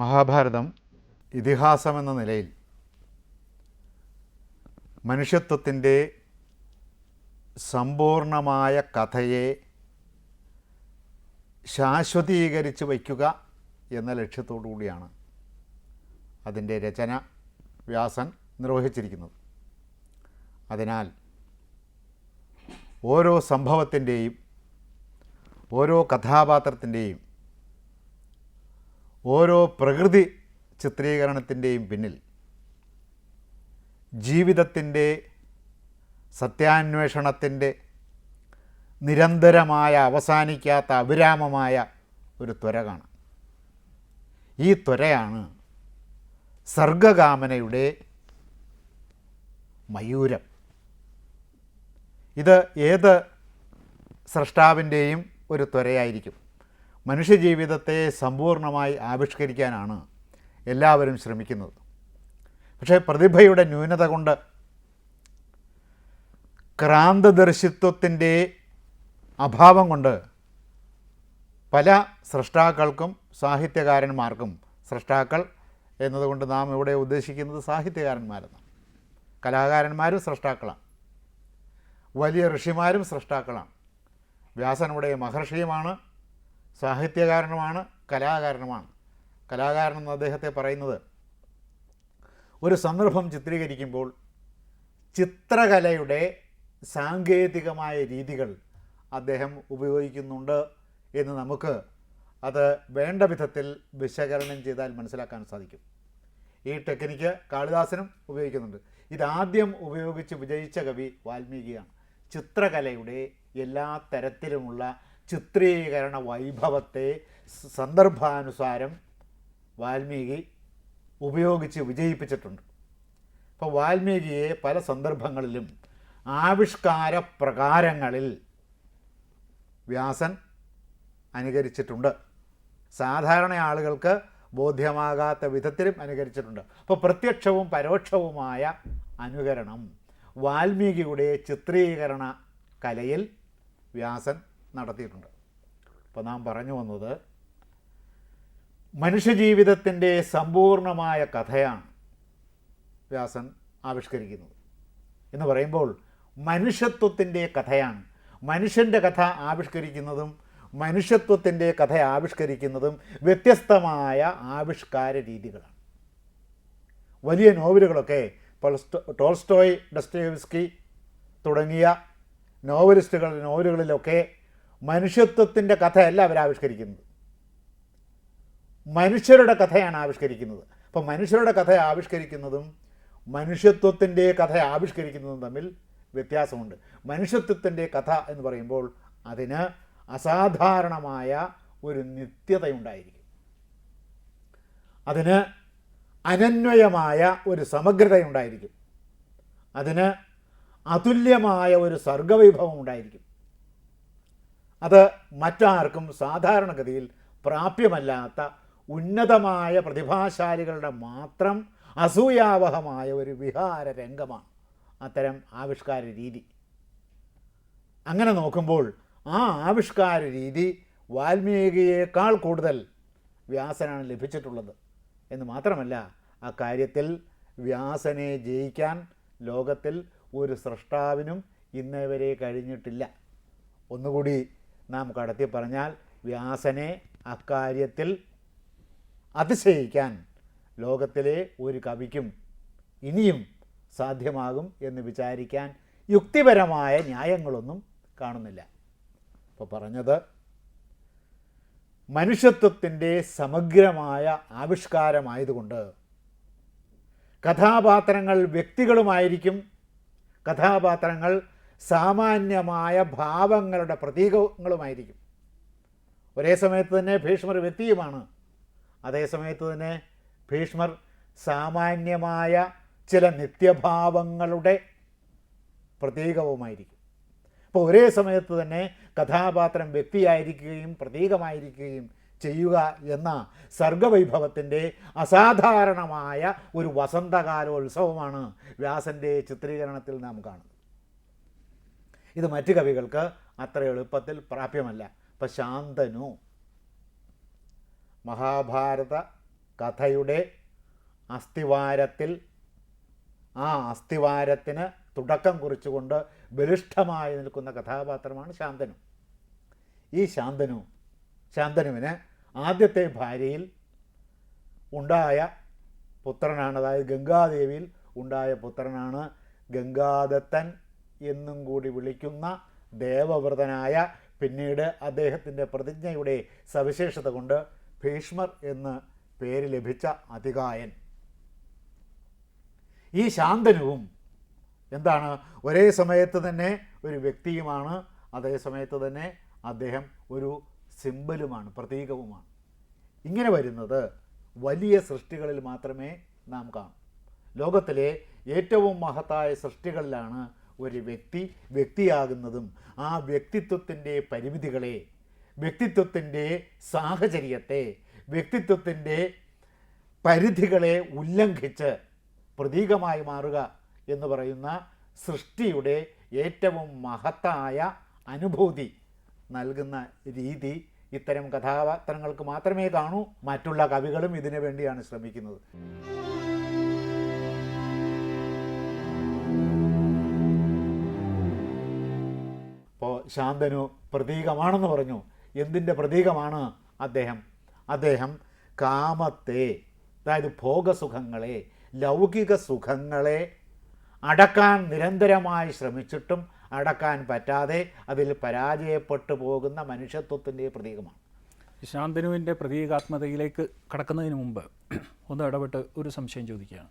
മഹാഭാരതം. ഇതിഹാസമെന്ന നിലയിൽ മനുഷ്യത്വത്തിന്റെ സമ്പൂർണമായ കഥയെ ശാശ്വതീകരിച്ച് വയ്ക്കുക എന്ന ലക്ഷ്യത്തോടു കൂടിയാണ് അതിന്റെ രചന വ്യാസൻ നിർവഹിച്ചിരിക്കുന്നത്. അതിനാൽ ഓരോ സംഭവത്തിന്റെയും ഓരോ കഥാപാത്രത്തിന്റെയും ഓരോ പ്രകൃതി ചിത്രീകരണത്തിന്റെയും പിന്നിൽ ജീവിതത്തിന്റെ സത്യാന്വേഷണത്തിന്റെ നിരന്തരമായ അവസാനിക്കാത്ത അവിരാമമായ ഒരു ത്വര കാണാം. ഈ ത്വരയാണ് സർഗകാമനയുടെ മയൂരം. ഇത് ഏത് സൃഷ്ടാവിന്റെയും ഒരു ത്വരയായിരിക്കും. മനുഷ്യജീവിതത്തെ സമ്പൂർണമായി ആവിഷ്കരിക്കാനാണ് എല്ലാവരും ശ്രമിക്കുന്നത്. പക്ഷേ പ്രതിഭയുടെ ന്യൂനത കൊണ്ട് ക്രാന്തദർശിത്വത്തിന്റെ അഭാവം കൊണ്ട് പല സൃഷ്ടാക്കൾക്കും സാഹിത്യകാരന്മാർക്കും സൃഷ്ടാക്കൾ എന്നതുകൊണ്ട് നാം ഇവിടെ ഉദ്ദേശിക്കുന്നത് സാഹിത്യകാരന്മാരെന്നാണ്. കലാകാരന്മാരും സൃഷ്ടാക്കളാണ് വലിയ ഋഷിമാരും സൃഷ്ടാക്കളാണ് വ്യാസൻ മഹർഷിയുമാണ് സാഹിത്യകാരനുമാണ് കലാകാരനുമാണ്. കലാകാരൻ എന്ന് അദ്ദേഹത്തെ പറയുന്നത് ഒരു സന്ദർഭം ചിത്രീകരിക്കുമ്പോൾ ചിത്രകലയുടെ സാങ്കേതികമായ രീതികൾ അദ്ദേഹം ഉപയോഗിക്കുന്നുണ്ട് എന്ന് നമുക്ക് അത് വേണ്ട വിധത്തിൽ വിശകലനം ചെയ്താൽ മനസ്സിലാക്കാൻ സാധിക്കും. ഈ ടെക്നിക്ക് കാളിദാസനും ഉപയോഗിക്കുന്നുണ്ട്. ഇതാദ്യം ഉപയോഗിച്ച് വിജയിച്ച കവി വാൽമീകിയാണ്. ചിത്രകലയുടെ എല്ലാ തരത്തിലുമുള്ള ചിത്രീകരണ വൈഭവത്തെ സന്ദർഭാനുസാരം വാൽമീകി ഉപയോഗിച്ച് വിജയിപ്പിച്ചിട്ടുണ്ട്. അപ്പോൾ വാൽമീകിയെ പല സന്ദർഭങ്ങളിലും ആവിഷ്കാര പ്രകാരങ്ങളിൽ വ്യാസൻ അനുകരിച്ചിട്ടുണ്ട്. സാധാരണ ആളുകൾക്ക് ബോധ്യമാകാത്ത വിധത്തിലും അനുകരിച്ചിട്ടുണ്ട്. അപ്പോൾ പ്രത്യക്ഷവും പരോക്ഷവുമായ അനുകരണം വാൽമീകിയുടെ ചിത്രീകരണ കലയിൽ വ്യാസൻ നടത്തിയിട്ടുണ്ട്. അപ്പോൾ നാം പറഞ്ഞു വന്നത് മനുഷ്യജീവിതത്തിന്റെ സമ്പൂർണമായ കഥയാണ് വ്യാസൻ ആവിഷ്കരിക്കുന്നത്. എന്ന് പറയുമ്പോൾ മനുഷ്യത്വത്തിന്റെ കഥയാണ്. മനുഷ്യന്റെ കഥ ആവിഷ്കരിക്കുന്നതും മനുഷ്യത്വത്തിന്റെ കഥ ആവിഷ്കരിക്കുന്നതും വ്യത്യസ്തമായ ആവിഷ്കാര രീതികളാണ്. വലിയ നോവലുകളൊക്കെ ടോൾസ്റ്റോ- ടോൾസ്റ്റോയ് ഡസ്റ്റോയവ്സ്കി തുടങ്ങിയ നോവലിസ്റ്റുകളുടെ നോവലുകളിലൊക്കെ മനുഷ്യത്വത്തിന്റെ കഥയല്ല അവരാവിഷ്കരിക്കുന്നത് മനുഷ്യരുടെ കഥയാണ് ആവിഷ്കരിക്കുന്നത്. അപ്പം മനുഷ്യരുടെ കഥ ആവിഷ്കരിക്കുന്നതും മനുഷ്യത്വത്തിന്റെ കഥ ആവിഷ്കരിക്കുന്നതും തമ്മിൽ വ്യത്യാസമുണ്ട്. മനുഷ്യത്വത്തിന്റെ കഥ എന്ന് പറയുമ്പോൾ അതിന് അസാധാരണമായ ഒരു നിത്യതയുണ്ടായിരിക്കും. അതിന് അനന്വയമായ ഒരു സമഗ്രതയുണ്ടായിരിക്കും. അതിന് അതുല്യമായ ഒരു സർഗവൈഭവം ഉണ്ടായിരിക്കും. അത് മറ്റാർക്കും സാധാരണഗതിയിൽ പ്രാപ്യമല്ലാത്ത ഉന്നതമായ പ്രതിഭാശാലികളുടെ മാത്രം അസൂയാവഹമായ ഒരു വിഹാര രംഗമാണ് അത്തരം ആവിഷ്കാര രീതി അങ്ങനെ നോക്കുമ്പോൾ ആ ആവിഷ്കാര രീതി വാൽമീകിയേക്കാൾ കൂടുതൽ വ്യാസനാണ് ലഭിച്ചിട്ടുള്ളത്. എന്ന് മാത്രമല്ല ആ കാര്യത്തിൽ വ്യാസനെ ജയിക്കാൻ ലോകത്തിൽ ഒരു സൃഷ്ടാവിനും ഇന്നേവരെ കഴിഞ്ഞിട്ടില്ല. ഒന്നുകൂടി നാം കടത്തി പറഞ്ഞാൽ വ്യാസനെ അക്കാര്യത്തിൽ അതിശയിക്കാൻ ലോകത്തിലെ ഒരു കവിക്കും ഇനിയും സാധ്യമാകും എന്ന് വിചാരിക്കാൻ യുക്തിപരമായ ന്യായങ്ങളൊന്നും കാണുന്നില്ല. അപ്പോൾ പറഞ്ഞത് മനുഷ്യത്വത്തിന്റെ സമഗ്രമായ ആവിഷ്കാരമായതുകൊണ്ട് കഥാപാത്രങ്ങൾ വ്യക്തികളുമായിരിക്കും കഥാപാത്രങ്ങൾ സാമാന്യമായ ഭാവങ്ങളുടെ പ്രതീകങ്ങളുമായിരിക്കും. ഒരേ സമയത്ത് തന്നെ ഭീഷ്മർ വ്യക്തിയുമാണ്. അതേസമയത്ത് തന്നെ ഭീഷ്മർ സാമാന്യമായ ചില നിത്യഭാവങ്ങളുടെ പ്രതീകവുമായിരിക്കും. അപ്പോൾ ഒരേ സമയത്ത് തന്നെ കഥാപാത്രം വ്യക്തിയായിരിക്കുകയും പ്രതീകമായിരിക്കുകയും ചെയ്യുക എന്ന സർഗവൈഭവത്തിന്റെ അസാധാരണമായ ഒരു വസന്തകാലോത്സവമാണ് വ്യാസന്റെ ചിത്രീകരണത്തിൽ നാം കാണുന്നത്. ഇത് മറ്റു കവികൾക്ക് അത്ര എളുപ്പത്തിൽ പ്രാപ്യമല്ല. ഇപ്പം ശാന്തനു മഹാഭാരത കഥയുടെ അസ്ഥിവാരത്തിൽ ആ അസ്ഥിവാരത്തിന് തുടക്കം കുറിച്ചുകൊണ്ട് ബലിഷ്ഠമായി നിൽക്കുന്ന കഥാപാത്രമാണ് ശാന്തനു. ഈ ശാന്തനു ശാന്തനുവിന് ആദ്യത്തെ ഭാര്യയിൽ ഉണ്ടായ പുത്രനാണ് അതായത് ഗംഗാദേവിയിൽ ഉണ്ടായ പുത്രനാണ് ഗംഗാദത്തൻ എന്നും കൂടി വിളിക്കുന്ന ദേവവ്രതനായ പിന്നീട് അദ്ദേഹത്തിന്റെ പ്രതിജ്ഞയുടെ സവിശേഷത കൊണ്ട് ഭീഷ്മർ എന്ന് പേര് ലഭിച്ച അതികായൻ. ഈ ശാന്തനവും എന്താണ്? ഒരേ സമയത്ത് തന്നെ ഒരു വ്യക്തിയുമാണ്. അതേ സമയത്ത് തന്നെ അദ്ദേഹം ഒരു സിമ്പലുമാണ് പ്രതീകവുമാണ്. ഇങ്ങനെ വരുന്നത് വലിയ സൃഷ്ടികളിൽ മാത്രമേ നാം കാണൂ. ലോകത്തിലെ ഏറ്റവും മഹത്തായ സൃഷ്ടികളിലാണ് ഒരു വ്യക്തി വ്യക്തിയാകുന്നതും ആ വ്യക്തിത്വത്തിന്റെ പരിമിതികളെ വ്യക്തിത്വത്തിന്റെ സാഹചര്യത്തെ വ്യക്തിത്വത്തിന്റെ പരിധികളെ ഉല്ലംഘിച്ച് പ്രതീകമായി മാറുക എന്ന് പറയുന്ന സൃഷ്ടിയുടെ ഏറ്റവും മഹത്തായ അനുഭൂതി നൽകുന്ന രീതി ഇത്തരം കഥാപാത്രങ്ങൾക്ക് മാത്രമേ കാണൂ. മറ്റുള്ള കവികളും ഇതിനു വേണ്ടിയാണ് ശ്രമിക്കുന്നത്. ഇപ്പോൾ ശാന്തനു പ്രതീകമാണെന്ന് പറഞ്ഞു. എന്തിന്റെ പ്രതീകമാണ്? അദ്ദേഹം അദ്ദേഹം കാമത്തെ അതായത് ഭോഗസുഖങ്ങളെ ലൗകിക സുഖങ്ങളെ അടക്കാൻ നിരന്തരമായി ശ്രമിച്ചിട്ടും അടക്കാൻ പറ്റാതെ അതിൽ പരാജയപ്പെട്ടു പോകുന്ന മനുഷ്യത്വത്തിന്റെ പ്രതീകമാണ്. ശാന്തനുവിന്റെ പ്രതീകാത്മതയിലേക്ക് കടക്കുന്നതിന് മുമ്പ് ഒന്ന് ഇടപെട്ട് ഒരു സംശയം ചോദിക്കുകയാണ്.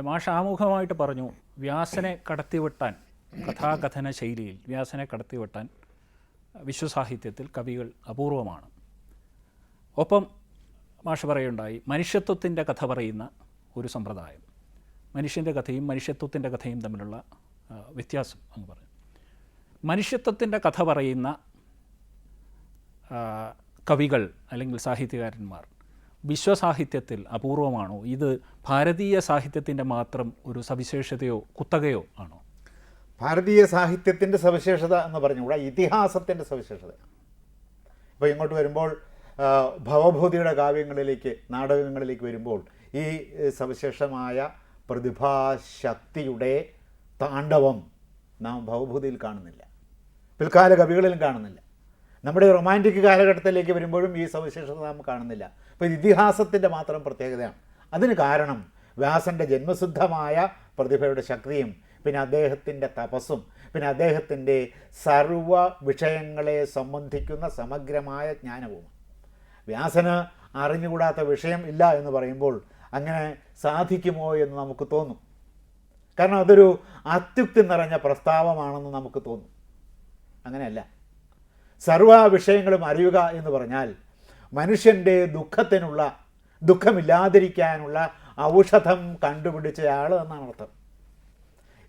മാഷ് ആമുഖമായിട്ട് പറഞ്ഞു വ്യാസനെ കടത്തിവെട്ടാൻ കഥാകഥന ശൈലിയിൽ വ്യാസനെ കടത്തിവെട്ടാൻ വിശ്വസാഹിത്യത്തിൽ കവികൾ അപൂർവമാണ്. ഒപ്പം മാഷ പറയുണ്ടായി മനുഷ്യത്വത്തിന്റെ കഥ പറയുന്ന ഒരു സമ്പ്രദായം. മനുഷ്യന്റെ കഥയും മനുഷ്യത്വത്തിന്റെ കഥയും തമ്മിലുള്ള വ്യത്യാസം എന്ന് പറയും മനുഷ്യത്വത്തിന്റെ കഥ പറയുന്ന കവികൾ അല്ലെങ്കിൽ സാഹിത്യകാരന്മാർ വിശ്വസാഹിത്യത്തിൽ അപൂർവമാണോ? ഇത് ഭാരതീയ സാഹിത്യത്തിന്റെ മാത്രം ഒരു സവിശേഷതയോ കുത്തകയോ ആണോ? ഭാരതീയ സാഹിത്യത്തിന്റെ സവിശേഷത എന്ന് പറഞ്ഞുകൂടാ ഇതിഹാസത്തിന്റെ സവിശേഷതയാണ് ഇപ്പോൾ ഇങ്ങോട്ട് വരുമ്പോൾ ഭവഭൂതിയുടെ കാവ്യങ്ങളിലേക്ക് നാടകങ്ങളിലേക്ക് വരുമ്പോൾ ഈ സവിശേഷമായ പ്രതിഭാശക്തിയുടെ താണ്ഡവം നാം ഭവഭൂതിയിൽ കാണുന്നില്ല. പിൽക്കാല കവികളിലും കാണുന്നില്ല. നമ്മുടെ റൊമാന്റിക് കാലഘട്ടത്തിലേക്ക് വരുമ്പോഴും ഈ സവിശേഷത നാം കാണുന്നില്ല. അപ്പോൾ ഇത് ഇതിഹാസത്തിന്റെ മാത്രം പ്രത്യേകതയാണ്. അതിന് കാരണം വ്യാസന്റെ ജന്മസിദ്ധമായ പ്രതിഭയുടെ ശക്തിയും പിന്നെ അദ്ദേഹത്തിന്റെ തപസ്സും പിന്നെ അദ്ദേഹത്തിന്റെ സർവ വിഷയങ്ങളെ സംബന്ധിക്കുന്ന സമഗ്രമായ ജ്ഞാനവുമാണ്. വ്യാസന് അറിഞ്ഞുകൂടാത്ത വിഷയം ഇല്ല എന്ന് പറയുമ്പോൾ അങ്ങനെ സാധിക്കുമോ എന്ന് നമുക്ക് തോന്നും. കാരണം അതൊരു അത്യുക്തി നിറഞ്ഞ പ്രസ്താവമാണെന്ന് നമുക്ക് തോന്നും. അങ്ങനെയല്ല. സർവ വിഷയങ്ങളും അറിയുക എന്ന് പറഞ്ഞാൽ മനുഷ്യന്റെ ദുഃഖത്തിനുള്ള ദുഃഖമില്ലാതിരിക്കാനുള്ള ഔഷധം കണ്ടുപിടിച്ചയാൾ എന്നാണ് അർത്ഥം.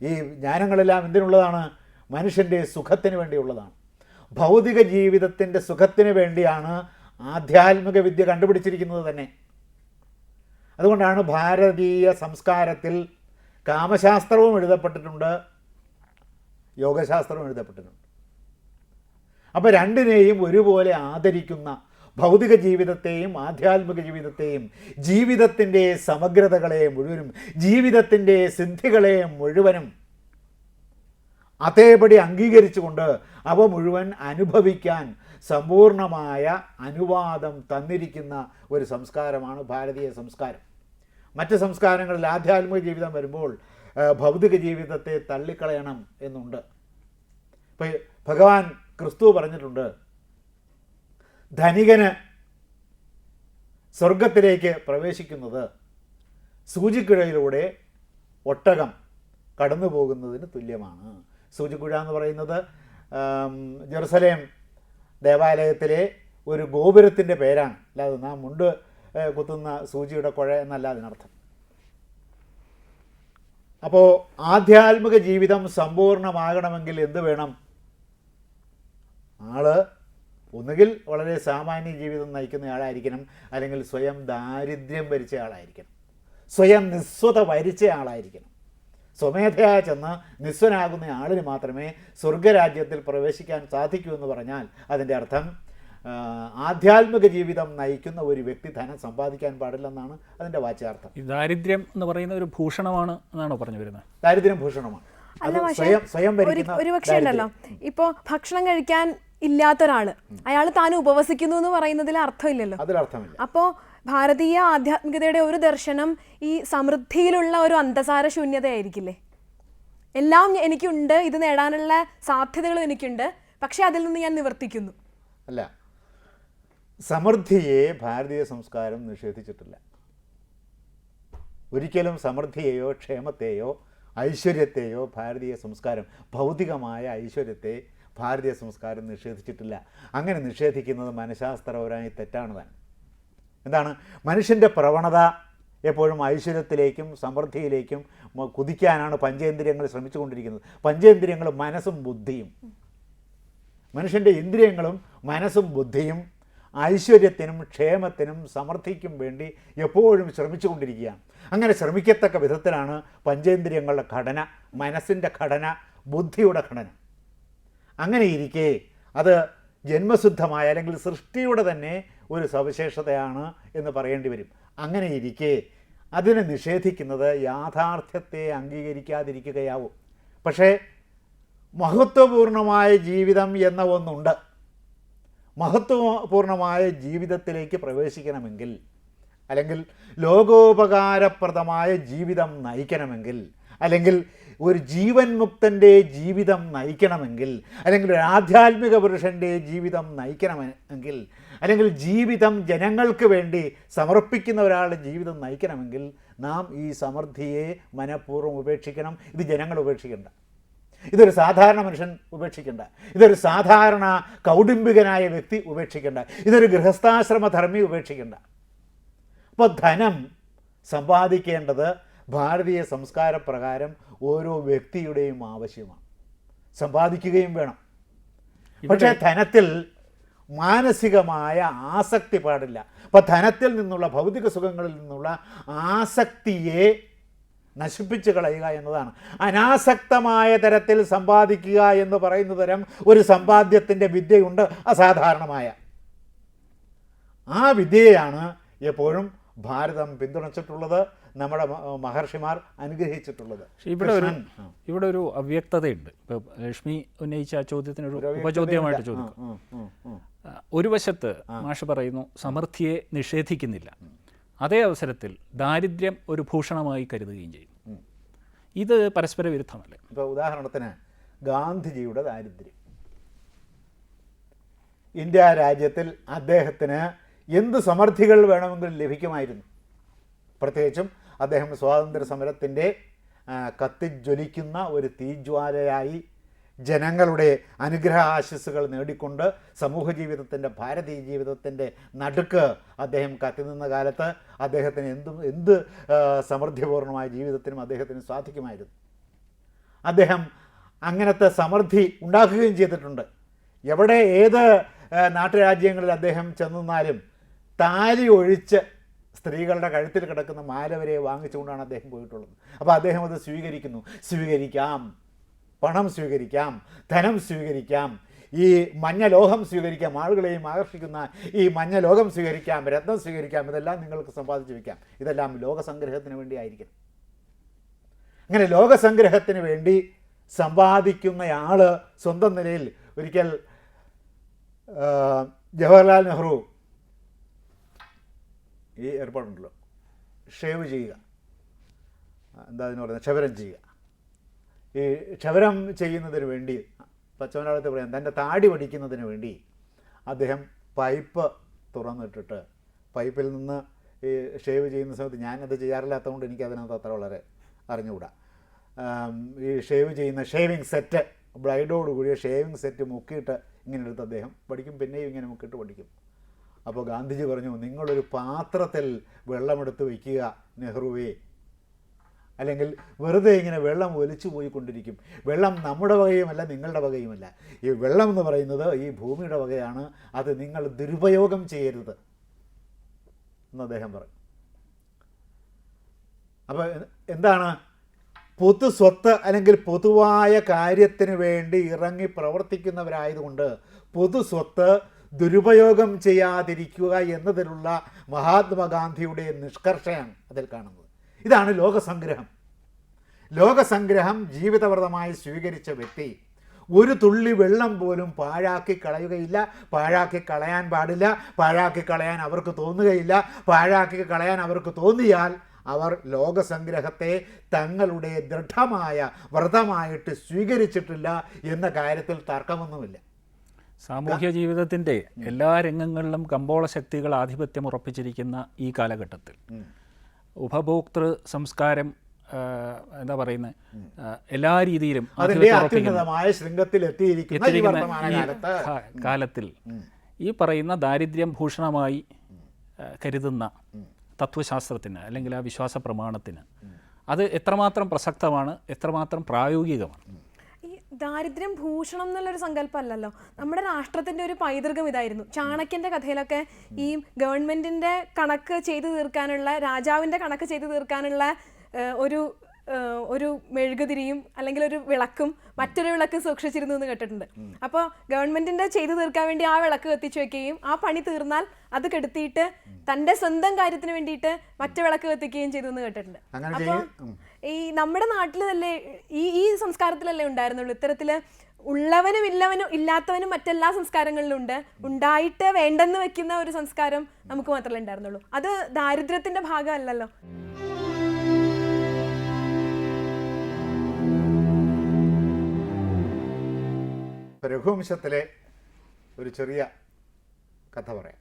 ഈ ജ്ഞാനങ്ങളെല്ലാം എന്തിനുള്ളതാണ്? മനുഷ്യന്റെ സുഖത്തിന് വേണ്ടിയുള്ളതാണ്. ഭൗതിക ജീവിതത്തിന്റെ സുഖത്തിന് വേണ്ടിയാണ് ആധ്യാത്മിക വിദ്യ കണ്ടുപിടിച്ചിരിക്കുന്നത് തന്നെ. അതുകൊണ്ടാണ് ഭാരതീയ സംസ്കാരത്തിൽ കാമശാസ്ത്രവും എഴുതപ്പെട്ടിട്ടുണ്ട് യോഗശാസ്ത്രവും എഴുതപ്പെട്ടിട്ടുണ്ട്. അപ്പോൾ രണ്ടിനെയും ഒരുപോലെ ആദരിക്കുന്ന ഭൗതിക ജീവിതത്തെയും ആധ്യാത്മിക ജീവിതത്തെയും ജീവിതത്തിന്റെ സമഗ്രതകളെ മുഴുവനും ജീവിതത്തിന്റെ സിദ്ധികളെ മുഴുവനും അതേപടി അംഗീകരിച്ചുകൊണ്ട് അവ മുഴുവൻ അനുഭവിക്കാൻ സമ്പൂർണമായ അനുവാദം തന്നിരിക്കുന്ന ഒരു സംസ്കാരമാണ് ഭാരതീയ സംസ്കാരം. മറ്റ് സംസ്കാരങ്ങളിൽ ആധ്യാത്മിക ജീവിതം വരുമ്പോൾ ഭൗതിക ജീവിതത്തെ തള്ളിക്കളയണം എന്നുണ്ട്. ഇപ്പം ഭഗവാൻ ക്രിസ്തു പറഞ്ഞിട്ടുണ്ട് ധനികന് സ്വർഗത്തിലേക്ക് പ്രവേശിക്കുന്നത് സൂചിക്കുഴയിലൂടെ ഒട്ടകം കടന്നു പോകുന്നതിന് തുല്യമാണ്. സൂചിക്കുഴ എന്ന് പറയുന്നത് ജെറുസലേം ദേവാലയത്തിലെ ഒരു ഗോപുരത്തിന്റെ പേരാണ്. അല്ലാതെ നാം മുണ്ട് കുത്തുന്ന സൂചിയുടെ കുഴ എന്നല്ല അതിനർത്ഥം. അപ്പോൾ ആധ്യാത്മിക ജീവിതം സമ്പൂർണമാകണമെങ്കിൽ എന്ത് വേണം? ആൾ ഒന്നുകിൽ വളരെ സാമാന്യ ജീവിതം നയിക്കുന്ന ആളായിരിക്കണം അല്ലെങ്കിൽ സ്വയം ദാരിദ്ര്യം ഭരിച്ച ആളായിരിക്കണം. സ്വയം നിസ്വത ഭരിച്ച ആളായിരിക്കണം. സ്വമേധയാ ചെന്ന് നിസ്വനാകുന്ന ആളിന് മാത്രമേ സ്വർഗരാജ്യത്തിൽ പ്രവേശിക്കാൻ സാധിക്കൂ എന്ന് പറഞ്ഞാൽ അതിന്റെ അർത്ഥം ആധ്യാത്മിക ജീവിതം നയിക്കുന്ന ഒരു വ്യക്തി ധനം സമ്പാദിക്കാൻ പാടില്ലെന്നാണ് അതിന്റെ വാച്യാർത്ഥം. ദാരിദ്ര്യം എന്ന് പറയുന്ന ഒരു ഭൂഷണമാണ് എന്നാണോ പറഞ്ഞു വരുന്നത്? ദാരിദ്ര്യം ഭൂഷണമാണ്. അല്ല പക്ഷേ സ്വയം സ്വയം ഒരു ഒരു പക്ഷേ ഉണ്ടല്ലോ. ഇപ്പോൾ ഭക്ഷണം കഴിക്കാൻ ഇല്ലാത്ത ഒരാൾ അയാൾ താൻ ഉപവസിക്കുന്നു എന്ന് പറയുന്നതിൽ അർത്ഥമില്ലല്ലോ. അപ്പോ ഭാരതീയ ആധ്യാത്മികതയുടെ ഒരു ദർശനം ഈ സമൃദ്ധിയിലുള്ള ഒരു അന്തസാര ശൂന്യതയായിരിക്കില്ലേ? എല്ലാം എനിക്കുണ്ട് ഇത് നേടാനുള്ള സാധ്യതകളും എനിക്കുണ്ട് പക്ഷെ അതിൽ നിന്ന് ഞാൻ നിവർത്തിക്കുന്നു. അല്ല സമൃദ്ധിയെ ഭാരതീയ സംസ്കാരം നിഷേധിച്ചിട്ടില്ല. ഒരിക്കലും സമൃദ്ധിയെയോ ക്ഷേമത്തെയോ ഐശ്വര്യത്തെയോ ഭാരതീയ സംസ്കാരം ഭൗതികമായ ഐശ്വര്യത്തെ ഭാരതീയ സംസ്കാരം നിഷേധിച്ചിട്ടില്ല. അങ്ങനെ നിഷേധിക്കുന്നത് മനഃശാസ്ത്രപരമായി തെറ്റാണ് താൻ. എന്താണ്? മനുഷ്യന്റെ പ്രവണത എപ്പോഴും ഐശ്വര്യത്തിലേക്കും സമൃദ്ധിയിലേക്കും കുതിക്കാനാണ് പഞ്ചേന്ദ്രിയങ്ങൾ ശ്രമിച്ചുകൊണ്ടിരിക്കുന്നത്. പഞ്ചേന്ദ്രിയങ്ങൾ മനസ്സും ബുദ്ധിയും. മനുഷ്യന്റെ ഇന്ദ്രിയങ്ങളും മനസ്സും ബുദ്ധിയും ഐശ്വര്യത്തിനും ക്ഷേമത്തിനും സമൃദ്ധിക്കും വേണ്ടി എപ്പോഴും ശ്രമിച്ചുകൊണ്ടിരിക്കുകയാണ്. അങ്ങനെ ശ്രമിക്കത്തക്ക വിധത്തിലാണ് പഞ്ചേന്ദ്രിയങ്ങളുടെ ഘടന മനസ്സിന്റെ ഘടന ബുദ്ധിയുടെ ഘടന. അങ്ങനെ ഇരിക്കെ അത് ജന്മസിദ്ധമായ അല്ലെങ്കിൽ സൃഷ്ടിയുടെ തന്നെ ഒരു സവിശേഷതയാണ് എന്ന് പറയേണ്ടി വരും. അങ്ങനെ ഇരിക്കെ അതിനെ നിഷേധിക്കുന്നത് യാഥാർത്ഥ്യത്തെ അംഗീകരിക്കാതിരിക്കുകയാവും. പക്ഷേ മഹത്വപൂർണമായ ജീവിതം എന്ന ഒന്നുണ്ട്. മഹത്വപൂർണമായ ജീവിതത്തിലേക്ക് പ്രവേശിക്കണമെങ്കിൽ അല്ലെങ്കിൽ ലോകോപകാരപ്രദമായ ജീവിതം നയിക്കണമെങ്കിൽ അല്ലെങ്കിൽ ഒരു ജീവൻ മുക്തന്റെ ജീവിതം നയിക്കണമെങ്കിൽ അല്ലെങ്കിൽ ഒരു ആധ്യാത്മിക പുരുഷന്റെ ജീവിതം നയിക്കണമെങ്കിൽ അല്ലെങ്കിൽ ജീവിതം ജനങ്ങൾക്ക് വേണ്ടി സമർപ്പിക്കുന്ന ഒരാളുടെ ജീവിതം നയിക്കണമെങ്കിൽ നാം ഈ സമൃദ്ധിയെ മനഃപൂർവം ഉപേക്ഷിക്കണം. ഇത് ജനങ്ങൾ ഉപേക്ഷിക്കേണ്ട. ഇതൊരു സാധാരണ മനുഷ്യൻ ഉപേക്ഷിക്കേണ്ട. ഇതൊരു സാധാരണ കൗടുംബികനായ വ്യക്തി ഉപേക്ഷിക്കേണ്ട. ഇതൊരു ഗൃഹസ്ഥാശ്രമ ധർമ്മി ഉപേക്ഷിക്കേണ്ട. അപ്പോൾ ധനം സമ്പാദിക്കേണ്ടത് ഭാരതീയ സംസ്കാരപ്രകാരം ഓരോ വ്യക്തിയുടെയും ആവശ്യമാണ്. സമ്പാദിക്കുകയും വേണം. പക്ഷേ ധനത്തിൽ മാനസികമായ ആസക്തി പാടില്ല. അപ്പം ധനത്തിൽ നിന്നുള്ള ഭൗതിക സുഖങ്ങളിൽ നിന്നുള്ള ആസക്തിയെ നശിപ്പിച്ച് കളയുക എന്നതാണ്. അനാസക്തമായ തരത്തിൽ സമ്പാദിക്കുക എന്ന് പറയുന്ന തരം ഒരു സമ്പാദ്യത്തിന്റെ വിദ്യയുണ്ട് അസാധാരണമായ. ആ വിദ്യയാണ് എപ്പോഴും ഭാരതം പിന്തുണച്ചിട്ടുള്ളത്. നമ്മുടെ മഹർഷിമാർ അനുഗ്രഹിച്ചിട്ടുള്ളത്. ഇവിടെ ഒരു ഇവിടെ ഒരു അവ്യക്തതയുണ്ട്. ഇപ്പോൾ ലക്ഷ്മി ഉന്നയിച്ച ആ ചോദ്യത്തിനൊരു ഒരു ഉപചോദ്യമായിട്ട്. ചോദിക്കും. ഒരു വശത്ത് മാഷ് പറയുന്നു സമൃദ്ധിയെ നിഷേധിക്കുന്നില്ല. അതേ അവസരത്തിൽ ദാരിദ്ര്യം ഒരു ഭൂഷണമായി കരുതുകയും ചെയ്യും. ഇത് പരസ്പര വിരുദ്ധമല്ലേ? ഇപ്പോൾ ഉദാഹരണത്തിന് ഗാന്ധിജിയുടെ ദാരിദ്ര്യം. ഇന്ത്യ രാജ്യത്തിൽ അദ്ദേഹത്തിന് എന്ത് സമൃദ്ധികൾ വേണമെങ്കിലും ലഭിക്കുമായിരുന്നു. പ്രത്യേകിച്ചും അദ്ദേഹം സ്വാതന്ത്ര്യ സമരത്തിന്റെ കത്തിജ്വലിക്കുന്ന ഒരു തീജ്വാലയായി ജനങ്ങളുടെ അനുഗ്രഹ ആശസ്സുകൾ നേടിക്കൊണ്ട് സമൂഹ ജീവിതത്തിന്റെ ഭാരതീയ ജീവിതത്തിന്റെ നടുക്ക് അദ്ദേഹം കത്തിനിന്ന കാലത്ത് അദ്ദേഹത്തിന് എന്തും എന്ത് സമൃദ്ധിപൂർണമായ ജീവിതത്തിനും അദ്ദേഹത്തിന് സാധിക്കുമായിരുന്നു. അദ്ദേഹം അങ്ങനത്തെ സമൃദ്ധി ഉണ്ടാക്കുകയും ചെയ്തിട്ടുണ്ട്. എവിടെ ഏത് നാട്ടുരാജ്യങ്ങളിൽ അദ്ദേഹം ചെന്നാലും താലി ഒഴിച്ച് സ്ത്രീകളുടെ കഴുത്തിൽ കിടക്കുന്ന മാല വരെ വാങ്ങിച്ചുകൊണ്ടാണ് അദ്ദേഹം പോയിട്ടുള്ളത്. അപ്പോൾ അദ്ദേഹം അത് സ്വീകരിക്കുന്നു. സ്വീകരിക്കാം. പണം സ്വീകരിക്കാം. ധനം സ്വീകരിക്കാം. ഈ മഞ്ഞ ലോഹം സ്വീകരിക്കാം. ആളുകളെയും ആകർഷിക്കുന്ന ഈ മഞ്ഞ ലോകം സ്വീകരിക്കാം. രത്നം സ്വീകരിക്കാം. ഇതെല്ലാം നിങ്ങൾക്ക് സമ്പാദിച്ചു വയ്ക്കാം ഇതെല്ലാം ലോകസംഗ്രഹത്തിന് വേണ്ടി ആയിരിക്കും അങ്ങനെ ലോകസംഗ്രഹത്തിന് വേണ്ടി സമ്പാദിക്കുന്നയാൾ സ്വന്തം നിലയിൽ ഒരിക്കൽ ജവഹർലാൽ നെഹ്റു ഈ ഏർപ്പാടുണ്ടല്ലോ ഷേവ് ചെയ്യുക. എന്താ അതിന് പറയുന്നത്? ക്ഷവരം ചെയ്യുക. ഈ ക്ഷവരം ചെയ്യുന്നതിന് വേണ്ടി പച്ചമലയാളത്തിൽ പറയാം തന്റെ താടി വടിക്കുന്നതിന് വേണ്ടി അദ്ദേഹം പൈപ്പ് തുറന്നിട്ടിട്ട് പൈപ്പിൽ നിന്ന് ഈ ഷേവ് ചെയ്യുന്ന സമയത്ത് ഞാനത് ചെയ്യാറില്ലാത്തതുകൊണ്ട് എനിക്ക് അതിനകത്ത് അത്ര വളരെ അറിഞ്ഞുകൂടാ. ഈ ഷേവ് ചെയ്യുന്ന ഷേവിങ് സെറ്റ് ബ്ലൈഡോട് കൂടിയ ഷേവിങ് സെറ്റ് മുക്കിയിട്ട് ഇങ്ങനെ എടുത്ത് അദ്ദേഹം പഠിക്കും പിന്നെയും ഇങ്ങനെ മുക്കിയിട്ട് പഠിക്കും അപ്പോൾ ഗാന്ധിജി പറഞ്ഞു നിങ്ങളൊരു പാത്രത്തിൽ വെള്ളമെടുത്ത് വയ്ക്കുക നെഹ്റുവേ. അല്ലെങ്കിൽ വെറുതെ ഇങ്ങനെ വെള്ളം ഒലിച്ചു പോയിക്കൊണ്ടിരിക്കും. വെള്ളം നമ്മുടെ വകയുമല്ല നിങ്ങളുടെ വകയുമല്ല. ഈ വെള്ളം എന്ന് പറയുന്നത് ഈ ഭൂമിയുടെ വകയാണ്. അത് നിങ്ങൾ ദുരുപയോഗം ചെയ്യരുത് എന്ന് അദ്ദേഹം പറഞ്ഞു. അപ്പോൾ എന്താണ്? പൊതു സ്വത്ത് അല്ലെങ്കിൽ പൊതുവായ കാര്യത്തിന് വേണ്ടി ഇറങ്ങി പ്രവർത്തിക്കുന്നവരായതുകൊണ്ട് പൊതു സ്വത്ത് ദുരുപയോഗം ചെയ്യാതിരിക്കുക എന്നതിലുള്ള മഹാത്മാഗാന്ധിയുടെ നിഷ്കർഷയാണ് അതിൽ കാണുന്നത്. ഇതാണ് ലോകസംഗ്രഹം. ലോകസംഗ്രഹം ജീവിതവ്രതമായി സ്വീകരിച്ച വ്യക്തി ഒരു തുള്ളി വെള്ളം പോലും പാഴാക്കി കളയുകയില്ല പാഴാക്കി കളയാൻ പാടില്ല പാഴാക്കി കളയാൻ അവർക്ക് തോന്നുകയില്ല പാഴാക്കി കളയാൻ അവർക്ക് തോന്നിയാൽ അവർ ലോകസംഗ്രഹത്തെ തങ്ങളുടെ ദൃഢമായ വ്രതമായിട്ട് സ്വീകരിച്ചിട്ടില്ല എന്ന കാര്യത്തിൽ തർക്കമൊന്നുമില്ല. സാമൂഹ്യ ജീവിതത്തിന്റെ എല്ലാ രംഗങ്ങളിലും കമ്പോള ശക്തികൾ ആധിപത്യം ഉറപ്പിച്ചിരിക്കുന്ന ഈ കാലഘട്ടത്തിൽ. ഉപഭോക്തൃ സംസ്കാരം എന്താ പറയുന്നത് എല്ലാ രീതിയിലും കാലത്തിൽ ഈ പറയുന്ന ദാരിദ്ര്യം ഭൂഷണമായി കരുതുന്ന തത്വശാസ്ത്രത്തിന് അല്ലെങ്കിൽ ആ വിശ്വാസ പ്രമാണത്തിന് അത് എത്രമാത്രം പ്രസക്തമാണ് എത്രമാത്രം പ്രായോഗികമാണ്. ദാരിദ്ര്യം ഭൂഷണം എന്നുള്ളൊരു സങ്കല്പമല്ലല്ലോ. നമ്മുടെ രാഷ്ട്രത്തിന്റെ ഒരു പൈതൃകം ഇതായിരുന്നു. ചാണക്യന്റെ കഥയിലൊക്കെ ഈ ഗവൺമെന്റിന്റെ കണക്ക് ചെയ്തു തീർക്കാനുള്ള രാജാവിന്റെ കണക്ക് ചെയ്തു തീർക്കാനുള്ള ഒരു ഒരു മെഴുകുതിരിയും അല്ലെങ്കിൽ ഒരു വിളക്കും മറ്റൊരു വിളക്കും സൂക്ഷിച്ചിരുന്നു എന്ന് കേട്ടിട്ടുണ്ട്. അപ്പോൾ ഗവൺമെന്റിന്റെ ചെയ്തു തീർക്കാൻ വേണ്ടി ആ വിളക്ക് കത്തിച്ചു വെക്കുകയും ആ പണി തീർന്നാൽ അത് കെടുത്തിയിട്ട് തന്റെ സ്വന്തം കാര്യത്തിന് വേണ്ടിയിട്ട് മറ്റു വിളക്ക് കത്തിക്കുകയും ചെയ്തു എന്ന് കേട്ടിട്ടുണ്ട്. അപ്പോൾ. ഈ നമ്മുടെ നാട്ടിൽ തന്നെ ഈ ഈ സംസ്കാരത്തിലല്ലേ ഉണ്ടായിരുന്നുള്ളൂ. ഇത്തരത്തിൽ ഉള്ളവനും ഇല്ലവനും ഇല്ലാത്തവനും മറ്റെല്ലാ സംസ്കാരങ്ങളിലും ഉണ്ട് ഉണ്ടായിട്ട് വേണ്ടെന്ന് വെക്കുന്ന ഒരു സംസ്കാരം നമുക്ക് മാത്രമേ ഉണ്ടായിരുന്നുള്ളൂ. അത് ദാരിദ്ര്യത്തിന്റെ ഭാഗമല്ലല്ലോ. രഘുവംശത്തിലെ ഒരു ചെറിയ കഥ പറയാം.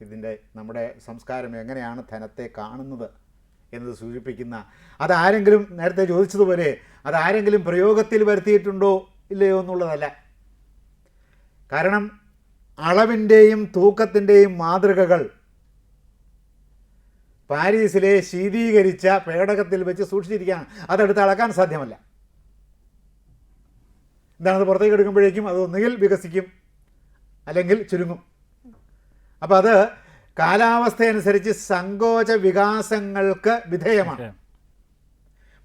ഇതിന്റെ നമ്മുടെ സംസ്കാരം എങ്ങനെയാണ് ധനത്തെ കാണുന്നത് എന്നത് സൂചിപ്പിക്കുന്ന അതാരെങ്കിലും നേരത്തെ ചോദിച്ചതുപോലെ അതാരെങ്കിലും പ്രയോഗത്തിൽ വരുത്തിയിട്ടുണ്ടോ ഇല്ലയോ എന്നുള്ളതല്ല. കാരണം അളവിന്റെയും തൂക്കത്തിന്റെയും മാതൃകകൾ പാരീസിലെ ശീതീകരിച്ച പേടകത്തിൽ വെച്ച് സൂക്ഷിച്ചിരിക്കുകയാണ്. അതെടുത്ത് അളക്കാൻ സാധ്യമല്ല. എന്താണ് അത് പുറത്തേക്ക് എടുക്കുമ്പോഴേക്കും അത് ഒന്നുകിൽ വികസിക്കും അല്ലെങ്കിൽ ചുരുങ്ങും. അപ്പോൾ അത് കാലാവസ്ഥയനുസരിച്ച് സങ്കോച വികാസങ്ങൾക്ക് വിധേയമാണ്.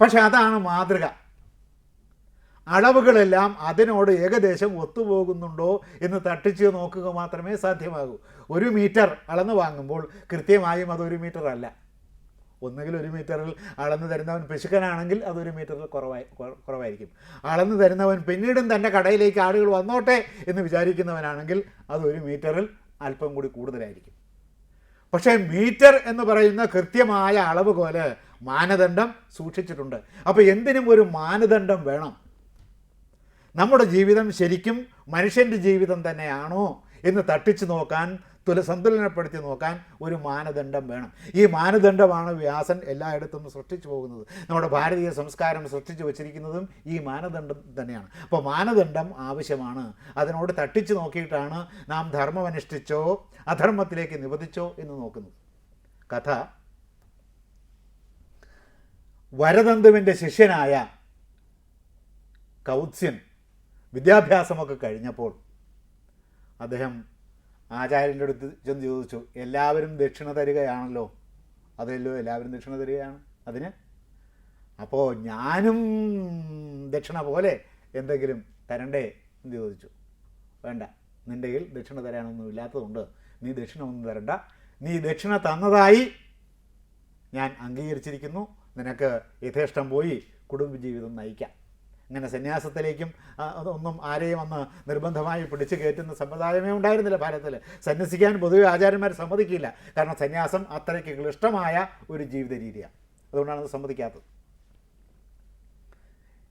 പക്ഷെ അതാണ് മാതൃക. അളവുകളെല്ലാം അതിനോട് ഏകദേശം ഒത്തുപോകുന്നുണ്ടോ എന്ന് തട്ടിച്ച് നോക്കുക മാത്രമേ സാധ്യമാകൂ. ഒരു മീറ്റർ അളന്ന് വാങ്ങുമ്പോൾ കൃത്യമായും അത് ഒരു മീറ്റർ അല്ല. ഒന്നുകിൽ ഒരു മീറ്ററിൽ അളന്ന് തരുന്നവൻ പിശുക്കനാണെങ്കിൽ അതൊരു മീറ്ററിൽ കുറവായി കുറവായിരിക്കും. അളന്ന് തരുന്നവൻ പിന്നീടും തന്റെ കടയിലേക്ക് ആളുകൾ വന്നോട്ടെ എന്ന് വിചാരിക്കുന്നവനാണെങ്കിൽ അതൊരു മീറ്ററിൽ അല്പം കൂടി കൂടുതലായിരിക്കും. പക്ഷേ മീറ്റർ എന്ന് പറയുന്ന കൃത്യമായ അളവ് പോലെ മാനദണ്ഡം സൂക്ഷിച്ചിട്ടുണ്ട്. അപ്പോൾ എന്തിനും ഒരു മാനദണ്ഡം വേണം. നമ്മുടെ ജീവിതം ശരിക്കും മനുഷ്യന്റെ ജീവിതം തന്നെയാണോ എന്ന് തട്ടിച്ചു നോക്കാൻ തുല സന്തുലനപ്പെടുത്തി നോക്കാൻ ഒരു മാനദണ്ഡം വേണം. ഈ മാനദണ്ഡമാണ് വ്യാസൻ എല്ലായിടത്തും സൃഷ്ടിച്ചു പോകുന്നത്. നമ്മുടെ ഭാരതീയ സംസ്കാരം സൃഷ്ടിച്ചു വച്ചിരിക്കുന്നതും ഈ മാനദണ്ഡം തന്നെയാണ്. അപ്പോൾ മാനദണ്ഡം ആവശ്യമാണ്. അതിനോട് തട്ടിച്ചു നോക്കിയിട്ടാണ് നാം ധർമ്മമനുഷ്ഠിച്ചോ അധർമ്മത്തിലേക്ക് നിവദിച്ചോ എന്ന് നോക്കുന്നത്. കഥ. വരതന്തുവിന്റെ ശിഷ്യനായ കൗത്സ്യൻ വിദ്യാഭ്യാസമൊക്കെ കഴിഞ്ഞപ്പോൾ അദ്ദേഹം ആചാര്യന്റെ അടുത്ത് ചെന്ന് ചോദിച്ചു എല്ലാവരും ദക്ഷിണ തരികയാണല്ലോ? അതല്ലോ എല്ലാവരും ദക്ഷിണ തരികയാണ്. അതിന്? അപ്പോൾ ഞാനും ദക്ഷിണ പോലെ എന്തെങ്കിലും തരണ്ടേ? എന്ന് ചോദിച്ചു. വേണ്ട നിന്റെ കയ്യിൽ ദക്ഷിണ തരാനൊന്നും ഇല്ലാത്തതുകൊണ്ട് നീ ദക്ഷിണ ഒന്നും തരണ്ട. നീ ദക്ഷിണ തന്നതായി ഞാൻ അംഗീകരിച്ചിരിക്കുന്നു. നിനക്ക് യഥേഷ്ടം പോയി കുടുംബജീവിതം നയിക്കാം. ഇങ്ങനെ സന്യാസത്തിലേക്കും അതൊന്നും ആരെയും അന്ന് നിർബന്ധമായി പിടിച്ചു കയറ്റുന്ന സമ്പ്രദായമേ ഉണ്ടായിരുന്നില്ല ഭാരതത്തിൽ സന്യസിക്കാൻ പൊതുവെ ആചാര്യന്മാർ സമ്മതിക്കില്ല. കാരണം സന്യാസം അത്രയ്ക്ക് ക്ലിഷ്ടമായ ഒരു ജീവിത രീതിയാണ് അതുകൊണ്ടാണ് അത് സമ്മതിക്കാത്തത്.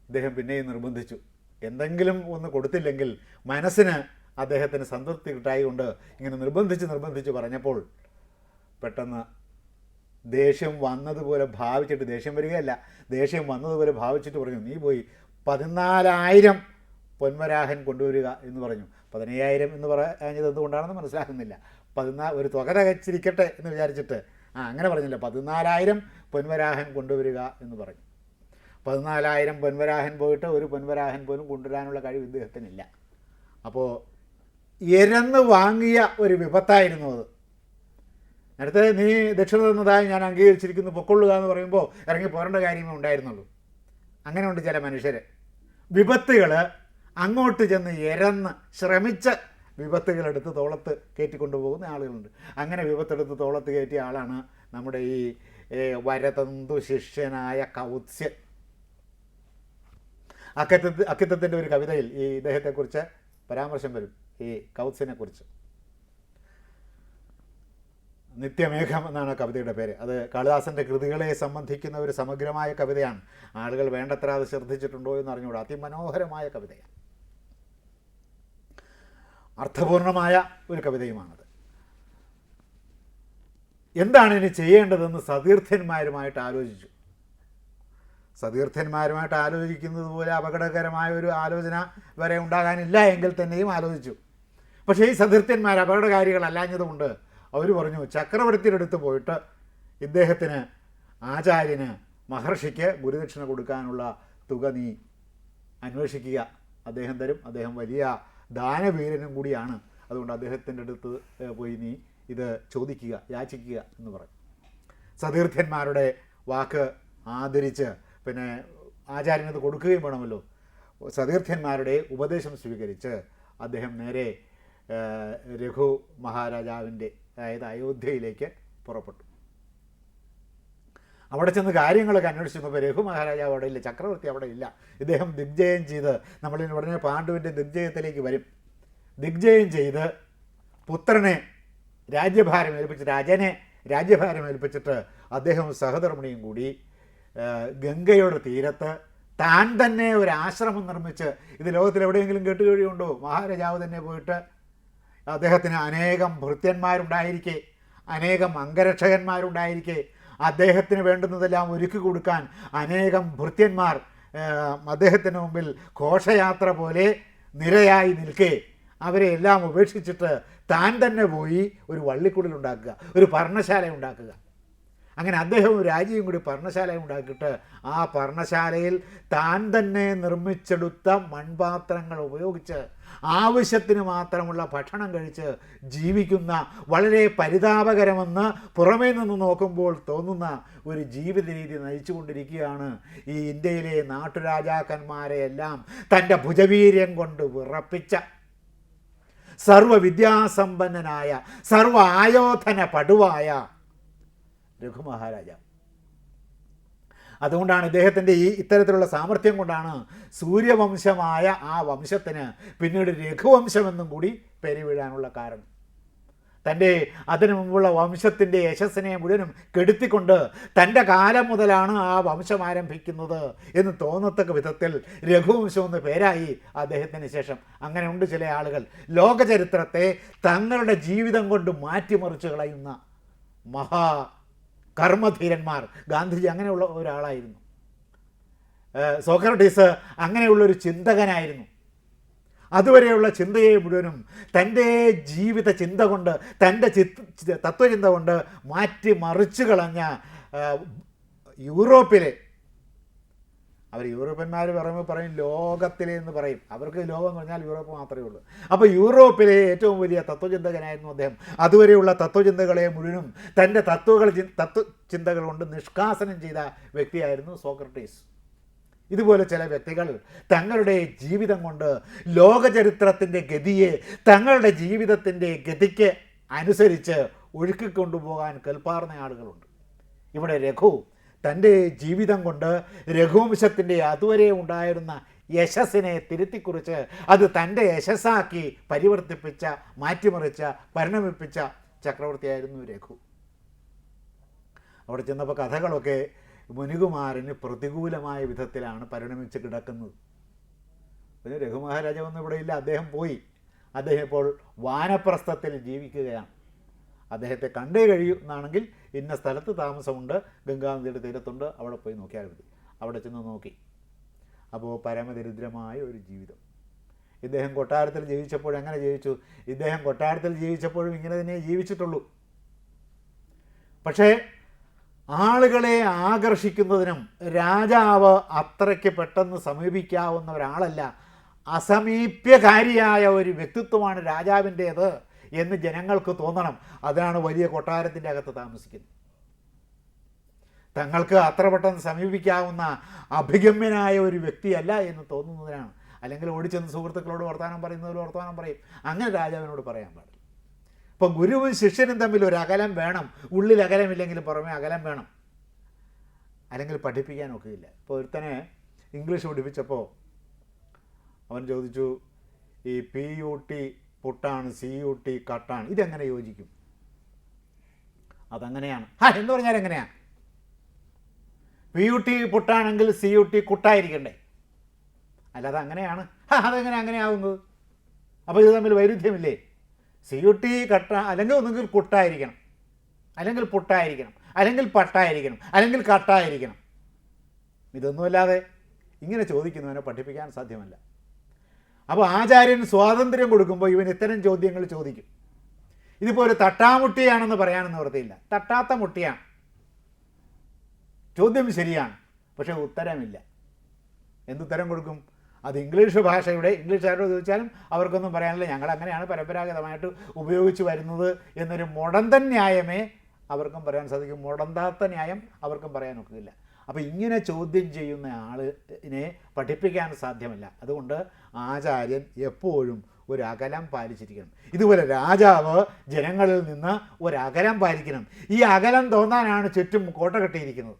ഇദ്ദേഹം പിന്നെയും നിർബന്ധിച്ചു. എന്തെങ്കിലും ഒന്ന് കൊടുത്തില്ലെങ്കിൽ മനസ്സിന് അദ്ദേഹത്തിന് സംതൃപ്തി കിട്ടായതുകൊണ്ട് ഇങ്ങനെ നിർബന്ധിച്ച് നിർബന്ധിച്ച് പറഞ്ഞപ്പോൾ പെട്ടെന്ന് ദേഷ്യം വന്നതുപോലെ ഭാവിച്ചിട്ട് ദേഷ്യം വരികയല്ല ദേഷ്യം വന്നതുപോലെ ഭാവിച്ചിട്ട് പറഞ്ഞു നീ പോയി പതിനാലായിരം പൊന്മരാഹൻ കൊണ്ടുവരിക എന്ന് പറഞ്ഞു. പതിനയ്യായിരം എന്ന് പറഞ്ഞത് എന്തുകൊണ്ടാണെന്ന് മനസ്സിലാക്കുന്നില്ല. പതിനാ ഒരു തുക തികച്ചിരിക്കട്ടെ എന്ന് വിചാരിച്ചിട്ട്. ആ അങ്ങനെ പറഞ്ഞില്ല. പതിനാലായിരം പൊന്മരാഹൻ കൊണ്ടുവരിക എന്ന് പറഞ്ഞു. പതിനാലായിരം പൊൻവരാഹൻ പോയിട്ട് ഒരു പൊൻവരാഹൻ പോലും കൊണ്ടുവരാനുള്ള കഴിവ് ഇദ്ദേഹത്തിനില്ല. അപ്പോൾ എരന്ന് വാങ്ങിയ ഒരു വിപത്തായിരുന്നു അത്. നേരത്തെ നീ ദക്ഷിണ തന്നതായി ഞാൻ അംഗീകരിച്ചിരിക്കുന്നു. പൊക്കൊള്ളുക എന്ന് പറയുമ്പോൾ ഇറങ്ങി പോരേണ്ട കാര്യമേ ഉണ്ടായിരുന്നുള്ളൂ. അങ്ങനെയുണ്ട് ചില മനുഷ്യർ വിപത്തുകൾ അങ്ങോട്ട് ചെന്ന് എരന്ന് ശ്രമിച്ച് വിപത്തുകളെടുത്ത് തോളത്ത് കയറ്റിക്കൊണ്ടുപോകുന്ന ആളുകളുണ്ട്. അങ്ങനെ വിപത്തെടുത്ത് തോളത്ത് കയറ്റിയ ആളാണ് നമ്മുടെ ഈ വരതന്തു ശിഷ്യനായ കൗത്സ്യൻ. അക്കത്തത്ത് അക്കിത്തത്തിന്റെ ഒരു കവിതയിൽ ഈ ഇദ്ദേഹത്തെക്കുറിച്ച് പരാമർശം വരും ഈ കൗത്സ്യനെ കുറിച്ച് നിത്യമേഘം എന്നാണ് കവിതയുടെ പേര്. അത് കാളിദാസന്റെ കൃതികളെ സംബന്ധിക്കുന്ന ഒരു സമഗ്രമായ കവിതയാണ്. ആളുകൾ വേണ്ടത്ര അത് ശ്രദ്ധിച്ചിട്ടുണ്ടോ എന്ന് അറിഞ്ഞുകൂടാ. അതിമനോഹരമായ കവിതയാണ്. അർത്ഥപൂർണമായ ഒരു കവിതയുമാണത്. എന്താണ് ഇനി ചെയ്യേണ്ടതെന്ന് സതീർത്ഥന്മാരുമായിട്ട് ആലോചിച്ചു. സതീർത്ഥന്മാരുമായിട്ട് ആലോചിക്കുന്നത് പോലെ അപകടകരമായ ഒരു ആലോചന വരെ ഉണ്ടാകാനില്ല എങ്കിൽ തന്നെയും ആലോചിച്ചു. പക്ഷേ ഈ സതീർത്ഥന്മാർ അപകടകാരികളല്ലാഞ്ഞതുകൊണ്ട് അവർ പറഞ്ഞു ചക്രവർത്തിയുടെ അടുത്ത് പോയിട്ട് ഇദ്ദേഹത്തിന് ആചാര്യന് മഹർഷിക്ക് ഗുരുദക്ഷിണ കൊടുക്കാനുള്ള തുക നീ അന്വേഷിക്കുക. അദ്ദേഹം തരും. അദ്ദേഹം വലിയ ദാനവീരനും കൂടിയാണ്. അതുകൊണ്ട് അദ്ദേഹത്തിന്റെ അടുത്ത് പോയി നീ ഇത് ചോദിക്കുക യാചിക്കുക എന്ന് പറഞ്ഞു. സതീർത്ഥന്മാരുടെ വാക്ക് ആദരിച്ച് പിന്നെ ആചാര്യനത് കൊടുക്കുകയും വേണമല്ലോ. സതീർത്ഥന്മാരുടെ ഉപദേശം സ്വീകരിച്ച് അദ്ദേഹം നേരെ രഘു മഹാരാജാവിന്റെ അതായത് അയോധ്യയിലേക്ക് പുറപ്പെട്ടു. അവിടെ ചെന്ന് കാര്യങ്ങളൊക്കെ അന്വേഷിച്ചപ്പോൾ രഘു മഹാരാജാവ് അവിടെ ഇല്ല ചക്രവർത്തി അവിടെ ഇല്ല. ഇദ്ദേഹം ദിഗ്ജയം ചെയ്ത് നമ്മളിന് ഉടനെ പാണ്ഡുവിന്റെ ദിഗ്ജയത്തിലേക്ക് വരും. ദിഗ്ജയം ചെയ്ത് പുത്രനെ രാജ്യഭാരം ഏൽപ്പിച്ച് രാജനെ രാജ്യഭാരം ഏൽപ്പിച്ചിട്ട് അദ്ദേഹവും സഹധർമ്മിണിയും കൂടി ഗംഗയുടെ തീരത്ത് താൻ തന്നെ ഒരു ആശ്രമം നിർമ്മിച്ച് ഇത് ലോകത്തിൽ എവിടെയെങ്കിലും കേട്ടുകഴിയുണ്ടോ മഹാരാജാവ് തന്നെ പോയിട്ട് അദ്ദേഹത്തിന് അനേകം ഭൃത്യന്മാരുണ്ടായിരിക്കെ അനേകം അംഗരക്ഷകന്മാരുണ്ടായിരിക്കെ. അദ്ദേഹത്തിന് വേണ്ടുന്നതെല്ലാം ഒരുക്കി കൊടുക്കാൻ അനേകം ഭൃത്യന്മാർ അദ്ദേഹത്തിന് മുമ്പിൽ ഘോഷയാത്ര പോലെ നിരയായി നിൽക്കേ. അവരെ എല്ലാം ഉപേക്ഷിച്ചിട്ട് താൻ തന്നെ പോയി ഒരു വള്ളിക്കുടൽ ഉണ്ടാക്കുക ഒരു പർണശാല ഉണ്ടാക്കുക. അങ്ങനെ അദ്ദേഹവും രാജ്യം കൂടി പർണശാല ഉണ്ടാക്കിയിട്ട് ആ പർണശാലയിൽ താൻ തന്നെ നിർമ്മിച്ചെടുത്ത മൺപാത്രങ്ങൾ ഉപയോഗിച്ച് ആവശ്യത്തിന് മാത്രമുള്ള ഭക്ഷണം കഴിച്ച് ജീവിക്കുന്ന വളരെ പരിതാപകരമെന്ന് പുറമേ നിന്ന് നോക്കുമ്പോൾ തോന്നുന്ന ഒരു ജീവിത രീതി നയിച്ചുകൊണ്ടിരിക്കുകയാണ് ഈ ഇന്ത്യയിലെ നാട്ടുരാജാക്കന്മാരെയെല്ലാം തന്റെ ഭുജവീര്യം കൊണ്ട് വിറപ്പിച്ച സർവവിദ്യാസമ്പന്നനായ സർവ ആയോധന പടുവായ രഘുമഹാരാജാവ് അതുകൊണ്ടാണ് ഇദ്ദേഹത്തിന്റെ ഈ ഇത്തരത്തിലുള്ള സാമർഥ്യം കൊണ്ടാണ് സൂര്യവംശമായ ആ വംശത്തിന് പിന്നീട് രഘുവംശമെന്നും കൂടി പേര് വീഴാനുള്ള കാരണം. തന്റെ അതിനു മുമ്പുള്ള വംശത്തിന്റെ യശസ്സിനെ മുഴുവനും കെടുത്തിക്കൊണ്ട് തന്റെ കാലം മുതലാണ് ആ വംശം ആരംഭിക്കുന്നത് എന്ന് തോന്നത്തക്ക വിധത്തിൽ രഘുവംശം എന്ന് പേരായി അദ്ദേഹത്തിന് ശേഷം. അങ്ങനെ ഉണ്ട് ചില ആളുകൾ. ലോകചരിത്രത്തെ തങ്ങളുടെ ജീവിതം കൊണ്ട് മാറ്റിമറിച്ച് കളയുന്ന മഹാ കർമ്മധീരന്മാർ. ഗാന്ധിജി അങ്ങനെയുള്ള ഒരാളായിരുന്നു. സോക്രട്ടീസ് അങ്ങനെയുള്ളൊരു ചിന്തകനായിരുന്നു. അതുവരെയുള്ള ചിന്തയെ മുഴുവനും തന്റെ ജീവിത ചിന്ത കൊണ്ട് തന്റെ ചിത്ത് തത്വചിന്ത കൊണ്ട് മാറ്റി മറിച്ചു കളഞ്ഞ യൂറോപ്പിലെ അവർ യൂറോപ്യന്മാർ പറയുമ്പോൾ പറയും ലോകത്തിലെ എന്ന് പറയും. അവർക്ക് ലോകം എന്ന് പറഞ്ഞാൽ യൂറോപ്പ് മാത്രമേ ഉള്ളൂ. അപ്പോൾ യൂറോപ്പിലെ ഏറ്റവും വലിയ തത്വചിന്തകനായിരുന്നു അദ്ദേഹം. അതുവരെയുള്ള തത്വചിന്തകളെ മുഴുവനും തന്റെ തത്വകൾ തത്വ തത്വചിന്തകൾ കൊണ്ട് നിഷ്കാസനം ചെയ്ത വ്യക്തിയായിരുന്നു സോക്രട്ടീസ്. ഇതുപോലെ ചില വ്യക്തികൾ തങ്ങളുടെ ജീവിതം കൊണ്ട് ലോകചരിത്രത്തിന്റെ ഗതിയെ തങ്ങളുടെ ജീവിതത്തിന്റെ ഗതിക്ക് അനുസരിച്ച് ഒഴുക്കിക്കൊണ്ടുപോകാൻ കൽപ്പാർന്ന ആളുകളുണ്ട്. ഇവിടെ രഘു തന്റെ ജീവിതം കൊണ്ട് രഘുവംശത്തിന്റെ അതുവരെ ഉണ്ടായിരുന്ന യശസ്സിനെ തിരുത്തിക്കുറിച്ച് അത് തന്റെ യശസ്സാക്കി പരിവർത്തിപ്പിച്ച മാറ്റിമറിച്ച പരിണമിപ്പിച്ച ചക്രവർത്തിയായിരുന്നു രഘു. അവിടെ ചെന്നപ്പോൾ കഥകളൊക്കെ മുനികുമാരന് പ്രതികൂലമായ വിധത്തിലാണ് പരിണമിച്ച് കിടക്കുന്നത്. പിന്നെ രഘുമഹാരാജാവൊന്നും ഇവിടെ ഇല്ല അദ്ദേഹം പോയി. അദ്ദേഹം ഇപ്പോൾ വാനപ്രസ്ഥത്തിൽ ജീവിക്കുകയാണ്. അദ്ദേഹത്തെ കണ്ടേ കഴിയൂ എന്നാണെങ്കിൽ ഇന്ന സ്ഥലത്ത് താമസമുണ്ട് ഗംഗാനദിയുടെ തീരത്തുണ്ട് അവിടെ പോയി നോക്കിയാൽ മതി. അവിടെ ചെന്ന് നോക്കി. അപ്പോൾ പരമദരിദ്രമായ ഒരു ജീവിതം. ഇദ്ദേഹം കൊട്ടാരത്തിൽ ജീവിച്ചപ്പോൾ എങ്ങനെ ജീവിച്ചു? ഇദ്ദേഹം കൊട്ടാരത്തിൽ ജീവിച്ചപ്പോഴും ഇങ്ങനെ തന്നെ ജീവിച്ചിട്ടുള്ളൂ. പക്ഷേ ആളുകളെ ആകർഷിക്കുന്നതിനും രാജാവ് അത്രയ്ക്ക് പെട്ടെന്ന് സമീപിക്കാവുന്ന ഒരാളല്ല അസമീപ്യകാരിയായ ഒരു വ്യക്തിത്വമാണ് രാജാവിന്റേത്. എന്ന് ജനങ്ങൾക്ക് തോന്നണം. അതിനാണ് വലിയ കൊട്ടാരത്തിന്റെ അകത്ത് താമസിക്കുന്നത്. തങ്ങൾക്ക് അത്ര പെട്ടെന്ന് സമീപിക്കാവുന്ന അഭിഗമ്യനായ ഒരു വ്യക്തിയല്ല എന്ന് തോന്നുന്നതിനാണ്. അല്ലെങ്കിൽ ഓടിച്ചെന്ന് സുഹൃത്തുക്കളോട് വർത്തമാനം പറയുന്നതിൽ വർത്തമാനം പറയും. അങ്ങനെ രാജാവിനോട് പറയാൻ പാടില്ല. ഇപ്പം ഗുരുവും ശിഷ്യനും തമ്മിൽ ഒരു അകലം വേണം. ഉള്ളിൽ അകലമില്ലെങ്കിൽ പുറമേ അകലം വേണം. അല്ലെങ്കിൽ പഠിപ്പിക്കാൻ ഒക്കെയില്ല ഇപ്പോൾ ഒരുത്തനെ ഇംഗ്ലീഷ് പഠിപ്പിച്ചപ്പോൾ അവൻ ചോദിച്ചു ഈ പി യു ടി പുട്ടാണ് സി യു ടി കട്ടാണ്. ഇതെങ്ങനെ യോജിക്കും? അതങ്ങനെയാണ്. ആ എന്ന് പറഞ്ഞാൽ എങ്ങനെയാണ് പി യു ടി പുട്ടാണെങ്കിൽ സി യു ടി കുട്ടായിരിക്കണ്ടേ? അല്ലാതെ അങ്ങനെയാണ്. അതെങ്ങനെ അങ്ങനെയാവുന്നത് അപ്പോൾ ഇത് തമ്മിൽ വൈരുദ്ധ്യമില്ലേ? സി യു ടി കട്ട അല്ലെങ്കിൽ ഒന്നുകിൽ കുട്ടായിരിക്കണം. അല്ലെങ്കിൽ പുട്ടായിരിക്കണം. അല്ലെങ്കിൽ പട്ടായിരിക്കണം. അല്ലെങ്കിൽ കട്ടായിരിക്കണം. ഇതൊന്നുമല്ലാതെ ഇങ്ങനെ ചോദിക്കുന്നവനെ പഠിപ്പിക്കാൻ സാധ്യമല്ല. അപ്പോൾ ആചാര്യൻ സ്വാതന്ത്ര്യം കൊടുക്കുമ്പോൾ ഇവൻ ഇത്തരം ചോദ്യങ്ങൾ ചോദിക്കും. ഇതിപ്പോൾ ഒരു തട്ടാമുട്ടിയാണെന്ന് പറയാനൊന്നും നിവൃത്തിയില്ല. തട്ടാത്ത മുട്ടിയാണ്. ചോദ്യം ശരിയാണ് പക്ഷേ ഉത്തരമില്ല. എന്തുത്തരം കൊടുക്കും? അത് ഇംഗ്ലീഷ് ഭാഷയുടെ ഇംഗ്ലീഷുകാരോട് ചോദിച്ചാലും അവർക്കൊന്നും പറയാനില്ല. ഞങ്ങൾ അങ്ങനെയാണ് പരമ്പരാഗതമായിട്ട് ഉപയോഗിച്ച് വരുന്നത് എന്നൊരു മുടന്തൻ ന്യായമേ അവർക്കും പറയാൻ സാധിക്കും. മുടന്താത്ത ന്യായം അവർക്കും പറയാൻ ഒക്കില്ല അപ്പോൾ ഇങ്ങനെ ചോദ്യം ചെയ്യുന്ന ആളിനെ പഠിപ്പിക്കാൻ സാധ്യമല്ല. അതുകൊണ്ട് ആചാര്യൻ എപ്പോഴും ഒരു അകലം പാലിച്ചിരിക്കണം. ഇതുപോലെ രാജാവ് ജനങ്ങളിൽ നിന്ന് ഒരു അകലം പാലിക്കണം. ഈ അകലം തോന്നാനാണ് ചുറ്റും കോട്ട കെട്ടിയിരിക്കുന്നത്.